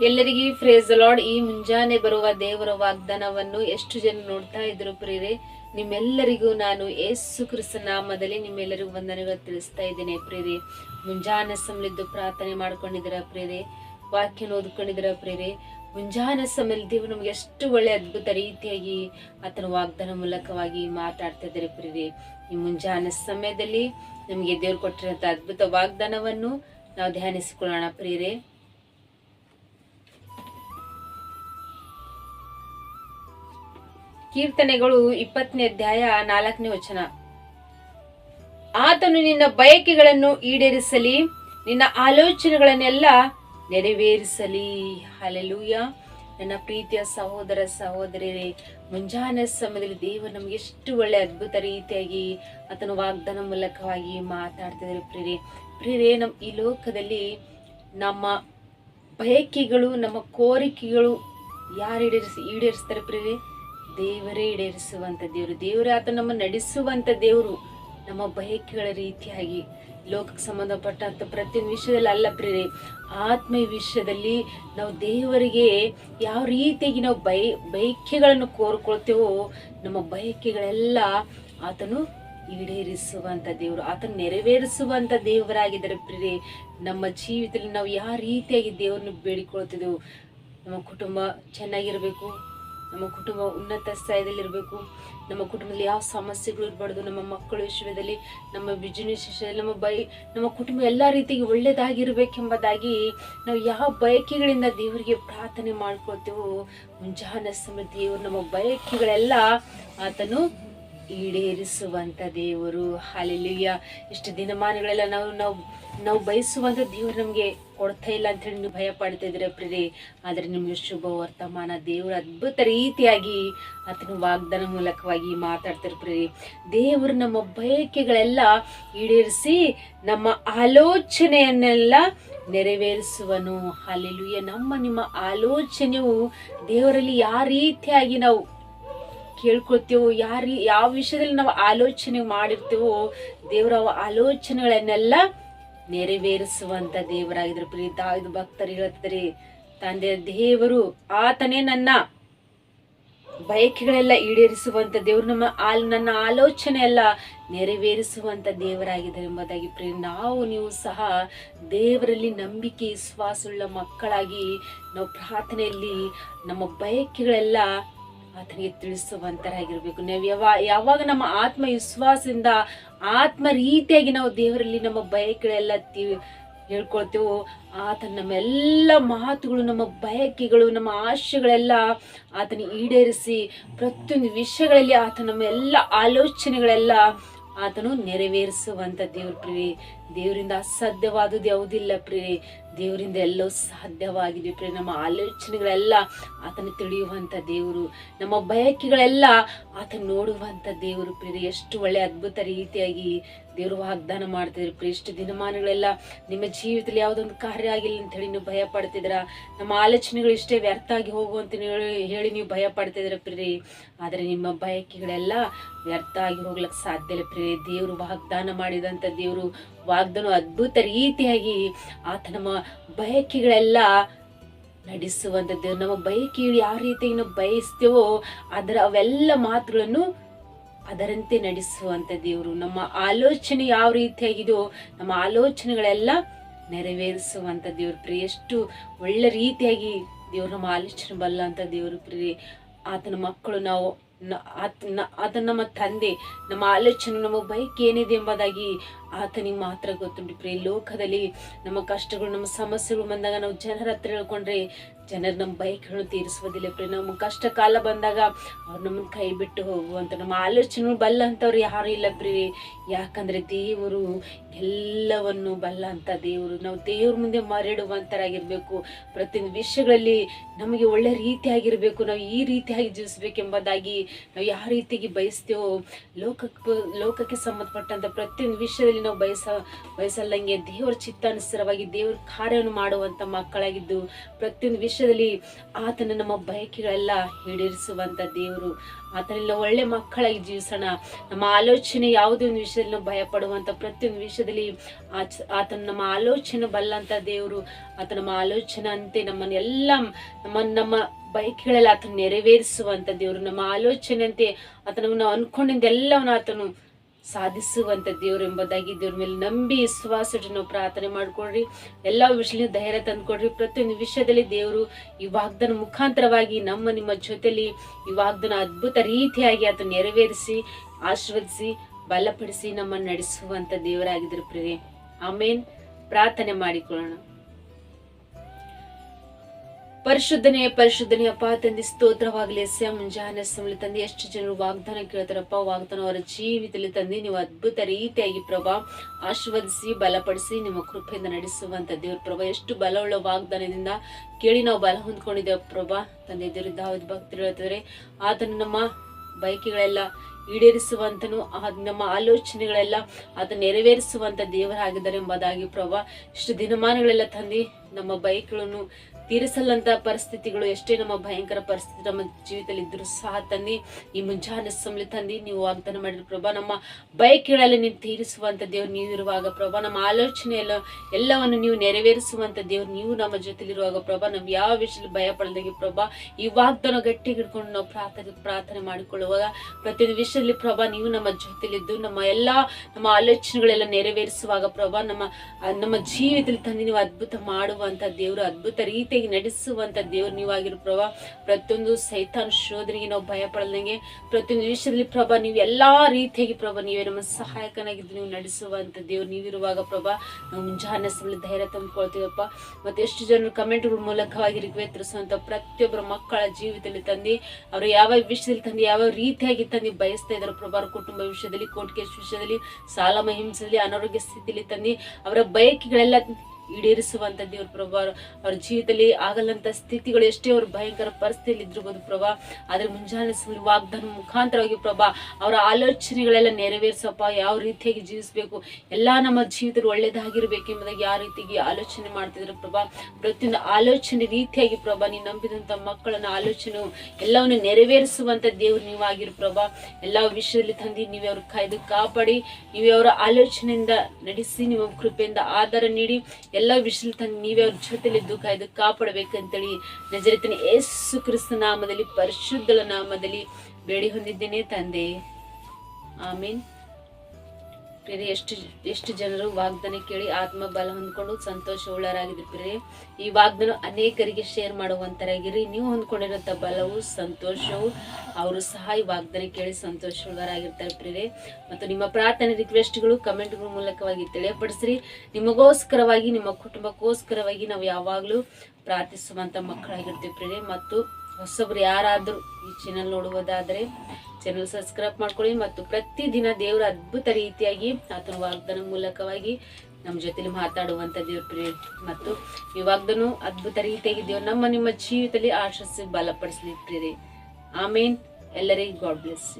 ಎಲ್ಲರಿಗೂ phrase lord ಈ ಮುಂಜಾನೆ ಬರುವ ದೇವರ ವಾಗ್ದಾನವನ್ನು ಎಷ್ಟು ಜನ ನೋಡ್ತಾ ಇದ್ರು ಪ್ರೇರೆ ನಿಮ್ಮೆಲ್ಲರಿಗೂ ನಾನು ಏಸು ಕ್ರಿಸ್ತ ನಾಮದಲ್ಲಿ ನಿಮ್ಮೆಲ್ಲರಿಗೂ ವಂದನೆಗಳು ತಿಳಿಸ್ತಾ ಇದ್ದೇನೆ ಪ್ರೇರೆ ಮುಂಜಾನೆ ಸಮಲಿದ್ದು ಪ್ರಾರ್ಥನೆ ಮಾಡ್ಕೊಂಡಿದ್ದೀರ ಪ್ರೇರೆ ವಾಕ್ಯನ ಓದ್ಕೊಂಡಿದ್ದೀರ ಪ್ರೇರೆ ಮುಂಜಾನೆ ಸಮಯದಲ್ಲಿ ದೇವರು ನಮ್ಗೆ ಎಷ್ಟು ಒಳ್ಳೆ ಅದ್ಭುತ ರೀತಿಯಾಗಿ ಆತನ ವಾಗ್ದಾನ ಮೂಲಕವಾಗಿ ಮಾತಾಡ್ತಾ ಇದ್ದಾರೆ ಪ್ರಿಯರೇ. ಈ ಮುಂಜಾನೆ ಸಮಯದಲ್ಲಿ ನಮಗೆ ದೇವ್ರು ಕೊಟ್ಟಿರುವಂತಹ ಅದ್ಭುತ ವಾಗ್ದಾನವನ್ನು ನಾವು ಧ್ಯಾನಿಸಿಕೊಳ್ಳೋಣ ಪ್ರಿಯರೇ. ಕೀರ್ತನೆಗಳು ಇಪ್ಪತ್ತನೇ ಅಧ್ಯಾಯ ನಾಲ್ಕನೇ ವಚನ. ಆತನು ನಿನ್ನ ಬಯಕೆಗಳನ್ನು ಈಡೇರಿಸಲಿ, ನಿನ್ನ ಆಲೋಚನೆಗಳನ್ನೆಲ್ಲ ನೆರವೇರಿಸಲಿ. ಹಲೆಲೂಯ ನನ್ನ ಪ್ರೀತಿಯ ಸಹೋದರ ಸಹೋದರಿಯರೇ ಮುಂಜಾನೆ ಸಮಯದಲ್ಲಿ ದೇವರು ನಮ್ಗೆ ಎಷ್ಟು ಒಳ್ಳೆ ಅದ್ಭುತ ರೀತಿಯಾಗಿ ಆತನ ವಾಗ್ದಾನ ಮೂಲಕವಾಗಿ ಮಾತಾಡ್ತಿದ್ದಾರೆ ಪ್ರಿಯರೇ. ಪ್ರಿಯರೇ ನಮ್ಮ ಈ ಲೋಕದಲ್ಲಿ ನಮ್ಮ ಬಯಕೆಗಳು, ನಮ್ಮ ಕೋರಿಕೆಗಳು ಯಾರು ಈಡೇರಿಸಿ, ಈಡೇರಿಸ್ತಾರೆ ಪ್ರಿಯರೇ? ದೇವರೇ ಈಡೇರಿಸುವಂಥ ದೇವರು. ದೇವರೇ ಆತ ನಮ್ಮ ನಡೆಸುವಂತ ದೇವರು ನಮ್ಮ ಬಯಕೆಗಳ ರೀತಿಯಾಗಿ. ಲೋಕಕ್ಕೆ ಸಂಬಂಧಪಟ್ಟಂಥ ಪ್ರತಿಯೊಂದು ವಿಷಯದಲ್ಲಿ ಅಲ್ಲ ಪ್ರೇರಿ ಆತ್ಮ ವಿಷಯದಲ್ಲಿ ನಾವು ದೇವರಿಗೆ ಯಾವ ರೀತಿಯಾಗಿ ನಾವು ಬೈ ಬಯಕೆಗಳನ್ನು ಕೋರ್ಕೊಳ್ತೇವೋ, ನಮ್ಮ ಬಯಕೆಗಳೆಲ್ಲ ಆತನು ಈಡೇರಿಸುವಂಥ ದೇವರು, ಆತನ ನೆರವೇರಿಸುವಂಥ ದೇವರಾಗಿದ್ದಾರೆ ಪ್ರಿಯರೇ. ನಮ್ಮ ಜೀವಿತದಲ್ಲಿ ನಾವು ಯಾವ ರೀತಿಯಾಗಿ ದೇವರನ್ನು ಬೇಡಿಕೊಳ್ತಿದ್ದೆವು? ನಮ್ಮ ಕುಟುಂಬ ಚೆನ್ನಾಗಿರಬೇಕು ನಮ್ಮ ಕುಟುಂಬ ಉನ್ನತ ಸ್ಥಾನದಲ್ಲಿರಬೇಕು ನಮ್ಮ ಕುಟುಂಬದಲ್ಲಿ ಯಾವ ಸಮಸ್ಯೆಗಳು ಇರಬಾರ್ದು, ನಮ್ಮ ಮಕ್ಕಳ ವಿಷಯದಲ್ಲಿ ನಮ್ಮ ಬಿಸಿನೆಸ್ ವಿಷಯದಲ್ಲಿ ನಮ್ಮ ಬೈ, ನಮ್ಮ ಕುಟುಂಬ ಎಲ್ಲ ರೀತಿಗೆ ಒಳ್ಳೆಯದಾಗಿರಬೇಕೆಂಬುದಾಗಿ ನಾವು ಯಾವ ಬಯಕೆಗಳಿಂದ ದೇವರಿಗೆ ಪ್ರಾರ್ಥನೆ ಮಾಡ್ಕೊಳ್ತೇವೋ, ಮುಂಜಾನ ಸಮಯ ದೇವರು ನಮ್ಮ ಬಯಕೆಗಳೆಲ್ಲ ಆತನು ಈಡೇರಿಸುವಂಥ ದೇವರು. ಹಾಲೆಲ್ಲಿಯ ಇಷ್ಟು ದಿನಮಾನಗಳೆಲ್ಲ ನಾವು ನಾವು ನಾವು ಬಯಸುವಂಥ ದೇವರು ನಮಗೆ ಕೊಡ್ತಾ ಇಲ್ಲ ಅಂತ ಹೇಳಿ ನೀವು ಭಯ ಪಡ್ತಾ ಇದ್ರೆ ಆದ್ರೆ ನಿಮಗೆ ಶುಭ ವರ್ತಮಾನ ದೇವ್ರ ಅದ್ಭುತ ರೀತಿಯಾಗಿ ಆತನ ವಾಗ್ದಾನ ಮೂಲಕವಾಗಿ ಮಾತಾಡ್ತಾರೆ ಪ್ರೀ ದೇವರು ನಮ್ಮ ಬಯಕೆಗಳೆಲ್ಲ ಈಡೇರಿಸಿ ನಮ್ಮ ಆಲೋಚನೆಯನ್ನೆಲ್ಲ ನೆರವೇರಿಸುವನು. ಹಾಲೆಲುಯ್ಯ ನಮ್ಮ ನಿಮ್ಮ ಆಲೋಚನೆಯು ದೇವರಲ್ಲಿ ಯಾವ ರೀತಿಯಾಗಿ ನಾವು ಕೇಳ್ಕೊಳ್ತೇವೋ, ಯಾರು, ಯಾವ ವಿಷಯದಲ್ಲಿ ನಾವು ಆಲೋಚನೆ ಮಾಡಿರ್ತೇವೋ, ದೇವರ ಆಲೋಚನೆಗಳನ್ನೆಲ್ಲ ನೆರವೇರಿಸುವಂತ ದೇವರಾಗಿದ್ರು. ಪ್ರೀತ, ಇದು ಭಕ್ತರು ಹೇಳ್ತಾರೆ ತಂದೆ, ದೇವರು ಆತನೇ ನನ್ನ ಬಯಕೆಗಳೆಲ್ಲ ಈಡೇರಿಸುವಂತ ದೇವರು, ನಮ್ಮ ಆಲ್, ನನ್ನ ಆಲೋಚನೆ ಎಲ್ಲ ನೆರವೇರಿಸುವಂತ ದೇವರಾಗಿದ್ದಾರೆ ಎಂಬುದಾಗಿ ಪ್ರೇ ನಾವು, ನೀವು ಸಹ ದೇವರಲ್ಲಿ ನಂಬಿಕೆ, ವಿಶ್ವಾಸವುಳ್ಳ ಮಕ್ಕಳಾಗಿ ನಾವು ಪ್ರಾರ್ಥನೆಯಲ್ಲಿ ನಮ್ಮ ಬಯಕೆಗಳೆಲ್ಲ ಆತನಿಗೆ ತಿಳಿಸುವಂತರಾಗಿರ್ಬೇಕು. ನಾವು ಯಾವ, ಯಾವಾಗ ನಮ್ಮ ಆತ್ಮ ವಿಶ್ವಾಸದಿಂದ ಆತ್ಮ ರೀತಿಯಾಗಿ ನಾವು ದೇವರಲ್ಲಿ ನಮ್ಮ ಬಯಕೆಗಳೆಲ್ಲ ತಿ ಹೇಳ್ಕೊಳ್ತೇವೋ ಆತ ನಮ್ಮೆಲ್ಲ ಮಾತುಗಳು, ನಮ್ಮ ಬಯಕೆಗಳು, ನಮ್ಮ ಆಶೆಗಳೆಲ್ಲ ಆತನ ಈಡೇರಿಸಿ, ಪ್ರತಿಯೊಂದು ವಿಷಯಗಳಲ್ಲಿ ಆತ ನಮ್ಮ ಎಲ್ಲ ಆಲೋಚನೆಗಳೆಲ್ಲ ಆತನು ನೆರವೇರಿಸುವಂತ ದೇವ್ರ ಪ್ರಿಯೆ. ದೇವರಿಂದ ಅಸಾಧ್ಯವಾದುದು ಯಾವುದಿಲ್ಲ ಪ್ರೇ ದೇವರಿಂದ ಎಲ್ಲೋ ಸಾಧ್ಯವಾಗಿದೆ ಪ್ರೇ ನಮ್ಮ ಆಲೋಚನೆಗಳೆಲ್ಲ ಆತನ ತಿಳಿಯುವಂಥ ದೇವರು. ನಮ್ಮ ಬಯಕೆಗಳೆಲ್ಲ ಆತನ ನೋಡುವಂಥ ದೇವರು ಪ್ರಿಯ ಎಷ್ಟು ಒಳ್ಳೆ ಅದ್ಭುತ ರೀತಿಯಾಗಿ ದೇವರು ವಾಗ್ದಾನ ಮಾಡ್ತಿದ್ರು ಪ್ರಿಯ ಎಷ್ಟು ದಿನಮಾನಗಳೆಲ್ಲ ನಿಮ್ಮ ಜೀವಿತದಲ್ಲಿ ಯಾವುದೊಂದು ಕಾರ್ಯ ಆಗಿಲ್ಲ ಅಂತ ಹೇಳಿ ನೀವು ಭಯ ಪಡ್ತಿದ್ರ ನಮ್ಮ ಆಲೋಚನೆಗಳು ಇಷ್ಟೇ ವ್ಯರ್ಥ ಆಗಿ ಹೋಗುವಂತ ಹೇಳಿ ನೀವು ಭಯ ಪಡ್ತಿದ್ರ ಪ್ರೇ ಆದರೆ ನಿಮ್ಮ ಬಯಕೆಗಳೆಲ್ಲ ವ್ಯರ್ಥ ಆಗಿ ಹೋಗ್ಲಿಕ್ಕೆ ಸಾಧ್ಯ ಇಲ್ಲ ಪ್ರೇ ದೇವರು ವಾಗ್ದಾನ ಮಾಡಿದಂತ ದೇವರು ವಾಗ್ದಾನ ಅದ್ಭುತ ರೀತಿಯಾಗಿ ಆತ ನಮ್ಮ ಬಯಕೆಗಳೆಲ್ಲ ನಡೆಸುವಂಥದ್ದು, ನಮ್ಮ ಬಯಕೆ ಯಾವ ರೀತಿ ನಾವು ಬಯಸ್ತೇವೋ ಅದರ ಅವೆಲ್ಲ ಮಾತುಗಳನ್ನು ಅದರಂತೆ ನಡೆಸುವಂತ ದೇವರು. ನಮ್ಮ ಆಲೋಚನೆ ಯಾವ ರೀತಿಯಾಗಿದೆಯೋ, ನಮ್ಮ ಆಲೋಚನೆಗಳೆಲ್ಲ ನೆರವೇರಿಸುವಂತ ದೇವ್ರ ಪ್ರಿಯ. ಎಷ್ಟು ಒಳ್ಳೆ ರೀತಿಯಾಗಿ ದೇವ್ರು ನಮ್ಮ ಆಲೋಚನೆ ಬಲ್ಲ ಅಂತ ದೇವ್ರ ಪ್ರಿಯ. ಆತನ ಮಕ್ಕಳು ನಾವು ಆತ ಆತ ನಮ್ಮ ತಂದೆ, ನಮ್ಮ ಆಲೋಚನೆ, ನಮ್ಮ ಬೈಕ್ ಏನಿದೆ ಎಂಬುದಾಗಿ ಆತನಿಗೆ ಮಾತ್ರ ಗೊತ್ತುಂಟು. ಪ್ರಿಯ ಲೋಕದಲ್ಲಿ ನಮ್ಮ ಕಷ್ಟಗಳು, ನಮ್ಮ ಸಮಸ್ಯೆಗಳು ಬಂದಾಗ ನಾವು ಜನರ ಹತ್ರ ಹೇಳ್ಕೊಂಡ್ರೆ ಜನರು ನಮ್ಮ ಬೈಕ್ಗಳನ್ನು ತೀರಿಸುವುದಿಲ್ಲ. ಪ್ರಿಯ, ನಮ್ಮ ಕಷ್ಟ ಕಾಲ ಬಂದಾಗ ಅವ್ರು ನಮ್ಮನ್ನು ಕೈ ಬಿಟ್ಟು ಹೋಗುವಂಥ ನಮ್ಮ ಆಲೋಚನೆ ಬಲ್ಲ ಯಾರೂ ಯಾರು ಇಲ್ಲ ಪ್ರಿಯ. ಯಾಕಂದ್ರೆ ದೇವರು ಎಲ್ಲವನ್ನು ಬಲ್ಲ ಅಂತ ದೇವರು. ನಾವು ದೇವ್ರ ಮುಂದೆ ಮರಡುವಂತರಾಗಿರ್ಬೇಕು ಪ್ರತಿಯೊಂದು ವಿಷಯಗಳಲ್ಲಿ ನಮಗೆ ಒಳ್ಳೆ ರೀತಿಯಾಗಿರಬೇಕು. ನಾವು ಈ ರೀತಿಯಾಗಿ ಜೀವಿಸ್ಬೇಕೆಂಬುದಾಗಿ ನಾವು ಯಾವ ರೀತಿಯಾಗಿ ಬಯಸ್ತೇವೋ, ಲೋಕಕ್ಕೆ ಲೋಕಕ್ಕೆ ಸಂಬಂಧಪಟ್ಟಂಥ ಪ್ರತಿಯೊಂದು ವಿಷಯದಲ್ಲಿ ವಿಷಯದಲ್ಲಿ ನಾವು ಬಯಸ ಬಯಸಲ್ಲಂಗೆ ದೇವರ ಚಿತ್ತಾನುಸಾರವಾಗಿ ದೇವರ ಕಾರ್ಯವನ್ನು ಮಾಡುವಂತ ಮಕ್ಕಳಾಗಿದ್ದು, ಪ್ರತಿಯೊಂದು ವಿಷಯದಲ್ಲಿ ಆತನ ನಮ್ಮ ಬಯಕೆಗಳೆಲ್ಲ ಈಡೇರಿಸುವಂಥ ದೇವರು. ಆತನೆಲ್ಲ ಒಳ್ಳೆ ಮಕ್ಕಳಾಗಿ ಜೀವಿಸೋಣ. ನಮ್ಮ ಆಲೋಚನೆ ಯಾವುದೇ ಒಂದು ವಿಷಯದಲ್ಲಿ ನಾವು ಭಯ ಪಡುವಂತ ಪ್ರತಿಯೊಂದು ವಿಷಯದಲ್ಲಿ ಆಚ, ಆತನ ನಮ್ಮ ಆಲೋಚನೆ ಬಲ್ಲಂತ ದೇವರು. ಆತ ನಮ್ಮ ಆಲೋಚನೆ ಅಂತೆ ನಮ್ಮನ್ನೆಲ್ಲ ನಮ್ಮ ನಮ್ಮ ಬಯಕೆಗಳೆಲ್ಲ ಆತನ ನೆರವೇರಿಸುವಂಥ ದೇವರು. ನಮ್ಮ ಆಲೋಚನೆಯಂತೆ ಆತನ ನಾವು ಅನ್ಕೊಂಡಿದ್ದೆಲ್ಲವನ್ನ ಆತನು ಸಾಧಿಸುವಂತ ದೇವರೆಂಬುದಾಗಿ ದೇವ್ರ ಮೇಲೆ ನಂಬಿ ವಿಶ್ವಾಸ ನಾವು ಪ್ರಾರ್ಥನೆ ಮಾಡ್ಕೊಡ್ರಿ. ಎಲ್ಲ ವಿಷಯ ಧೈರ್ಯ ತಂದ್ಕೊಡ್ರಿ. ಪ್ರತಿಯೊಂದು ವಿಷಯದಲ್ಲಿ ದೇವರು ಈ ವಾಗ್ದಾನ ಮುಖಾಂತರವಾಗಿ ನಮ್ಮ ನಿಮ್ಮ ಜೊತೆಲಿ ಈ ವಾಗ್ದಾನ ಅದ್ಭುತ ರೀತಿಯಾಗಿ ಅದನ್ನ ನೆರವೇರಿಸಿ, ಆಶೀರ್ವದಿಸಿ, ಬಲಪಡಿಸಿ ನಮ್ಮನ್ನು ನಡೆಸುವಂತ ದೇವರಾಗಿದ್ರು ಪ್ರೇ ಆಮೇನ್. ಪ್ರಾರ್ಥನೆ ಮಾಡಿಕೊಳ್ಳೋಣ. ಪರಿಶುದ್ಧನೇ ಪರಿಶುದ್ಧನೇ ಅಪ್ಪ, ತಂದೆ, ಸ್ತೋತ್ರವಾಗಲಿ ಎಸ್ ಮುಂಜಾನೆ ಸಮಳಿ ತಂದೆ, ಎಷ್ಟು ಜನರು ವಾಗ್ದಾನ ಕೇಳ್ತಾರಪ್ಪ, ವಾಗ್ದಾನ ಅವರ ಜೀವಿತದಲ್ಲಿ ತಂದೆ, ನೀವು ಅದ್ಭುತ ರೀತಿಯಾಗಿ ಪ್ರಭಾ, ಆಶೀರ್ವದಿಸಿ, ಬಲಪಡಿಸಿ, ನಿಮ್ಮ ಕೃಪೆಯಿಂದ ನಡೆಸುವಂತ ದೇವ್ರ ಪ್ರಭಾ. ಎಷ್ಟು ಬಲವುಳ್ಳ ವಾಗ್ದಾನದಿಂದ ಕೇಳಿ ನಾವು ಬಲ ಹೊಂದ್ಕೊಂಡಿದ್ದೇವೆ ಪ್ರಭಾ. ತಂದೆ ದೇವ್ರ ಭಕ್ತರು ಹೇಳ್ತಿದ್ರೆ ಆತನು ನಮ್ಮ ಬಯಕೆಗಳೆಲ್ಲ ಈಡೇರಿಸುವಂತನು ನಮ್ಮ ಆಲೋಚನೆಗಳೆಲ್ಲ ಅದನ್ನ ನೆರವೇರಿಸುವಂತ ದೇವರಾಗಿದ್ದಾರೆ ಎಂಬುದಾಗಿ ಪ್ರಭಾ. ಇಷ್ಟು ದಿನಮಾನಗಳೆಲ್ಲ ತಂದು, ನಮ್ಮ ಬಯಕೆಗಳನ್ನು ತೀರಿಸಲ್ಲಂತ ಪರಿಸ್ಥಿತಿಗಳು, ಎಷ್ಟೇ ನಮ್ಮ ಭಯಂಕರ ಪರಿಸ್ಥಿತಿ ನಮ್ಮ ಜೀವಿತದಲ್ಲಿ ಇದ್ರು ಸಹ ತಂದಿ, ಈ ಮುಂಜಾನೆ ಸಮಲಿ ತಂದಿ, ನೀವು ವಾಗ್ದಾನ ಮಾಡಿದ್ರು ಪ್ರಭಾ, ನಮ್ಮ ಬಯಕೆಗಳಲ್ಲಿ ನೀವು ತೀರಿಸುವಂತ ದೇವ್ರು ನೀವು ಇರುವಾಗ ಪ್ರಭಾ, ನಮ್ಮ ಆಲೋಚನೆ ಎಲ್ಲ, ಎಲ್ಲವನ್ನು ನೀವು ನೆರವೇರಿಸುವಂತ ದೇವ್ರು ನೀವು ನಮ್ಮ ಜೊತೆಲಿರುವಾಗ ಪ್ರಭಾ, ನಾವು ಯಾವ ವಿಷಯದಲ್ಲಿ ಭಯ ಪಡೆದಾಗೆ ಪ್ರಭಾ, ಈ ವಾಗ್ದಾನ ಗಟ್ಟಿ ಹಿಡ್ಕೊಂಡು ನಾವು ಪ್ರಾರ್ಥನೆ ಪ್ರಾರ್ಥನೆ ಮಾಡಿಕೊಳ್ಳುವಾಗ ಪ್ರತಿಯೊಂದು ವಿಷಯದಲ್ಲಿ ಪ್ರಭಾ, ನೀವು ನಮ್ಮ ಜೊತೆಲಿದ್ದು ನಮ್ಮ ಎಲ್ಲಾ, ನಮ್ಮ ಆಲೋಚನೆಗಳೆಲ್ಲ ನೆರವೇರಿಸುವಾಗ ಪ್ರಭಾ, ನಮ್ಮ ನಮ್ಮ ಜೀವಿತದಲ್ಲಿ ತಂದು ನೀವು ಅದ್ಭುತ ಮಾಡುವಂತ ದೇವರು, ಅದ್ಭುತ ರೀತಿಯಾಗಿ ನಡೆಸುವಂತ ದೇವ್ರು ನೀವಾಗಿರು ಪ್ರಭಾ. ಪ್ರತಿಯೊಂದು ಸೈತಾನ ಶೋಧನೆಗೆ ನಾವು ಭಯ ಪಡಲ್ದಂಗೆ ಪ್ರತಿಯೊಂದು ವಿಷಯದಲ್ಲಿ ಪ್ರಭಾ, ನೀವು ಎಲ್ಲಾ ರೀತಿಯಾಗಿ ಪ್ರಭಾ, ನೀವೇ ನಮ್ಮ ಸಹಾಯಕನಾಗಿದ್ದು ನೀವು ನಡೆಸುವಂತ ದೇವ್ರು ನೀವಿರುವಾಗ ಪ್ರಭಾ. ನಾವು ಮುಂಜಾನೆ ಸಮಯ ಧೈರ್ಯ ತಂದ್ಕೊಳ್ತೀವಪ್ಪ. ಮತ್ತೆ ಎಷ್ಟು ಜನರು ಕಮೆಂಟ್ಗಳ ಮೂಲಕವಾಗಿ ರಿಕ್ವೇತರಿಸುವಂತ ಪ್ರತಿಯೊಬ್ಬರ ಮಕ್ಕಳ ಜೀವಿತದಲ್ಲಿ ತಂದು, ಅವರು ಯಾವ ವಿಷಯದಲ್ಲಿ ತಂದು, ಯಾವ ರೀತಿಯಾಗಿ ತಂದು ಬಯಸ್ತಾ ಇದ್ದಾರೆ ಪ್ರಭಾ ಕುಟುಂಬ ವಿಷಯದಲ್ಲಿ ಕೋಟಿಕೆ ವಿಷಯದಲ್ಲಿ ಸಾಲ ಮಹಿಂಸದಲ್ಲಿ ಅನಾರೋಗ್ಯ ಸ್ಥಿತಿಯಲ್ಲಿ ತಂದು, ಅವರ ಬಯಕೆಗಳೆಲ್ಲ ಈಡೇರಿಸುವಂತ ದೇವ್ರ ಪ್ರಭಾ. ಅವ್ರ ಜೀವಿತದಲ್ಲಿ ಆಗಲ್ಲಂತ ಸ್ಥಿತಿಗಳು ಎಷ್ಟೇ ಅವ್ರ ಭಯಂಕರ ಪರಿಸ್ಥಿತಿಯಲ್ಲಿ ಇದ್ರಬಹುದು ಪ್ರಭಾ. ಆದ್ರೆ ಮುಂಜಾನೆ ಸಮಯ ವಾಗ್ದಾನ ಮುಖಾಂತರವಾಗಿ ಪ್ರಭಾ, ಅವರ ಆಲೋಚನೆಗಳೆಲ್ಲ ನೆರವೇರಿಸಪ್ಪ, ಯಾವ ರೀತಿಯಾಗಿ ಜೀವಿಸಬೇಕು, ಎಲ್ಲಾ ನಮ್ಮ ಜೀವಿತದಲ್ಲಿ ಒಳ್ಳೇದಾಗಿರ್ಬೇಕು ಎಂಬುದಾಗಿ ಯಾವ ರೀತಿಯಾಗಿ ಆಲೋಚನೆ ಮಾಡ್ತಿದ್ರು ಪ್ರಭಾ. ಪ್ರತಿಯೊಂದು ಆಲೋಚನೆ ರೀತಿಯಾಗಿ ಪ್ರಭಾ ನೀನು ನಂಬಿದಂತ ಮಕ್ಕಳನ್ನ ಆಲೋಚನೆ ಎಲ್ಲವನ್ನು ನೆರವೇರಿಸುವಂತ ದೇವ್ರು ನೀವಾಗಿರು ಪ್ರಭಾ. ಎಲ್ಲ ವಿಷಯದಲ್ಲಿ ತಂದು ನೀವೇ ಅವ್ರ ಕಾಯ್ದು ಕಾಪಾಡಿ, ನೀವೇ ಅವರ ಆಲೋಚನೆಯಿಂದ ನಡೆಸಿ, ನಿಮ್ಮ ಕೃಪೆಯಿಂದ ಆಧಾರ ನೀಡಿ ಎಲ್ಲ ವಿಷಯದಲ್ಲಿ ತಂದು ನೀವೇ ಅವ್ರ ಜೊತೆಲಿದ್ದು ಕಾಯ್ದು ಕಾಪಾಡಬೇಕಂತೇಳಿ ನಜರಿತನ ಯೇಸು ಕ್ರಿಸ್ತ ನಾಮದಲ್ಲಿ ಪರಿಶುದ್ಧಳ ನಾಮದಲ್ಲಿ ಬೇಡಿ ಹೊಂದಿದ್ದೇನೆ ತಂದೆ. ಆಮೀನ್. ಪ್ರಿಯರೇ, ಎಷ್ಟು ಎಷ್ಟು ಜನರು ವಾಗ್ದಾನ ಕೇಳಿ ಆತ್ಮ ಬಲ ಹೊಂದ್ಕೊಂಡು ಸಂತೋಷ ಉಳ್ಳರಾಗಿದ್ರು ಪ್ರಿಯರೇ. ಈ ವಾಗ್ದಾನ ಅನೇಕರಿಗೆ ಶೇರ್ ಮಾಡುವಂತರಾಗಿರಿ. ನೀವು ಹೊಂದ್ಕೊಂಡಿರೋಂಥ ಬಲವು, ಸಂತೋಷವು, ಅವರು ಸಹ ಈ ವಾಗ್ದಾನ ಕೇಳಿ ಸಂತೋಷ ಉಳ್ಳರಾಗಿರ್ತಾರೆ ಪ್ರಿಯರೇ. ಮತ್ತು ನಿಮ್ಮ ಪ್ರಾರ್ಥನೆ ರಿಕ್ವೆಸ್ಟ್ಗಳು ಕಮೆಂಟ್ಗಳ ಮೂಲಕವಾಗಿ ತಿಳಿಯಪಡಿಸ್ರಿ. ನಿಮಗೋಸ್ಕರವಾಗಿ, ನಿಮ್ಮ ಕುಟುಂಬಕ್ಕೋಸ್ಕರವಾಗಿ ನಾವು ಯಾವಾಗಲೂ ಪ್ರಾರ್ಥಿಸುವಂತ ಮಕ್ಕಳಾಗಿರ್ತೀವಿ ಪ್ರಿಯರೇ. ಮತ್ತು ಹೊಸಬ್ರು ಯಾರಾದರೂ ಈ ಚಾನಲ್ ನೋಡುವುದಾದರೆ ಚಾನಲ್ ಸಬ್ಸ್ಕ್ರೈಬ್ ಮಾಡ್ಕೊಳ್ಳಿ ಮತ್ತು ಪ್ರತಿದಿನ ದೇವರ ಅದ್ಭುತ ರೀತಿಯಾಗಿ ಆತನ ವಾಗ್ದಾನ ಮೂಲಕವಾಗಿ ನಮ್ಮ ಜೊತೆಲಿ ಮಾತಾಡುವಂಥ ದೇವ್ರ ಪ್ರಿಯ ಮತ್ತು ಈ ವಾಗ್ದಾನ ಅದ್ಭುತ ರೀತಿಯಾಗಿ ದೇವ್ರು ನಮ್ಮ ನಿಮ್ಮ ಜೀವಿತದಲ್ಲಿ ಆಶಿಸಿ ಬಲಪಡಿಸಲಿ ಪ್ರಿಯರಿ. ಆಮೇನ್. ಎಲ್ಲರಿಗೂ ಗಾಡ್ ಬ್ಲೆಸ್